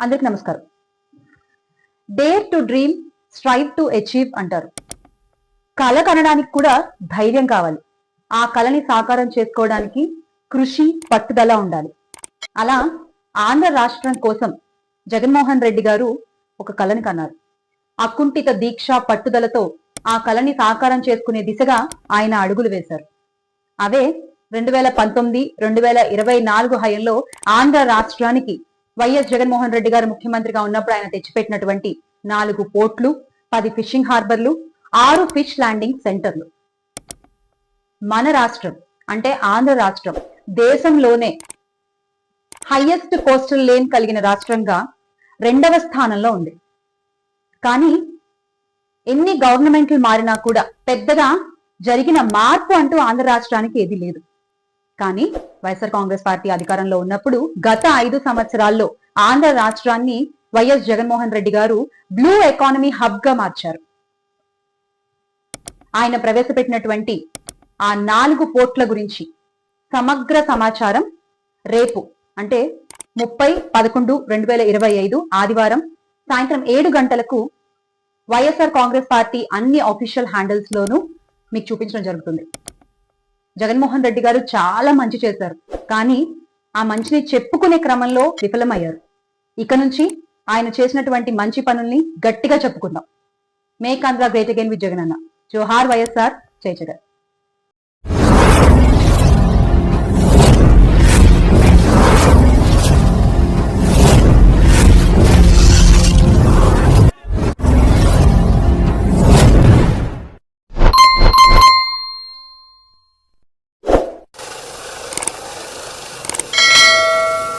అందరికి నమస్కారం. Dare to dream strive to achieve అంటారు. కళ కనడానికి కూడా ధైర్యం కావాలి. ఆ కళని సాకారం చేసుకోవడానికి కృషి పట్టుదల ఉండాలి. అలా ఆంధ్ర రాష్ట్రం కోసం జగన్మోహన్ రెడ్డి గారు ఒక కళని కన్నారు. అకుంఠిత దీక్ష పట్టుదలతో ఆ కళని సాకారం చేసుకునే దిశగా ఆయన అడుగులు వేశారు. అవే రెండు వేల పంతొమ్మిది రెండు వేల ఇరవై నాలుగు హయంలో ఆంధ్ర రాష్ట్రానికి వైఎస్ జగన్మోహన్ రెడ్డి గారు ముఖ్యమంత్రిగా ఉన్నప్పుడు ఆయన తెచ్చిపెట్టినటువంటి నాలుగు పోర్ట్లు పది ఫిషింగ్ హార్బర్లు ఆరు ఫిష్ ల్యాండింగ్ సెంటర్లు. మన రాష్ట్రం అంటే ఆంధ్ర రాష్ట్రం దేశంలోనే హైయెస్ట్ కోస్టల్ లేన్ కలిగిన రాష్ట్రంగా రెండవ స్థానంలో ఉంది. కానీ ఎన్ని గవర్నమెంట్లు మారినా కూడా పెద్దగా జరిగిన మార్పు అంటూ ఆంధ్ర రాష్ట్రానికి ఏది లేదు. కానీ వైఎస్ఆర్ కాంగ్రెస్ పార్టీ అధికారంలో ఉన్నప్పుడు గత ఐదు సంవత్సరాల్లో ఆంధ్ర రాష్ట్రాన్ని వైఎస్ జగన్మోహన్ రెడ్డి గారు బ్లూ ఎకానమీ హబ్గా మార్చారు. ఆయన ప్రవేశపెట్టినటువంటి ఆ నాలుగు పోర్ట్ల గురించి సమగ్ర సమాచారం రేపు అంటే ముప్పై పదకొండు రెండు వేల ఇరవై ఐదు ఆదివారం సాయంత్రం ఏడు గంటలకు వైఎస్ఆర్ కాంగ్రెస్ పార్టీ అన్ని అఫీషియల్ హ్యాండిల్స్ లోనూ మీకు చూపించడం జరుగుతుంది. జగన్మోహన్ రెడ్డి గారు చాలా మంచి చేశారు. కానీ ఆ మంచిని చెప్పుకునే క్రమంలో విఫలమయ్యారు. ఇక నుంచి ఆయన చేసినటువంటి మంచి పనుల్ని గట్టిగా చెప్పుకుందాం. Make Andhra great again with Jagan అన్న. జోహార్ వైఎస్ఆర్ జై జగన్.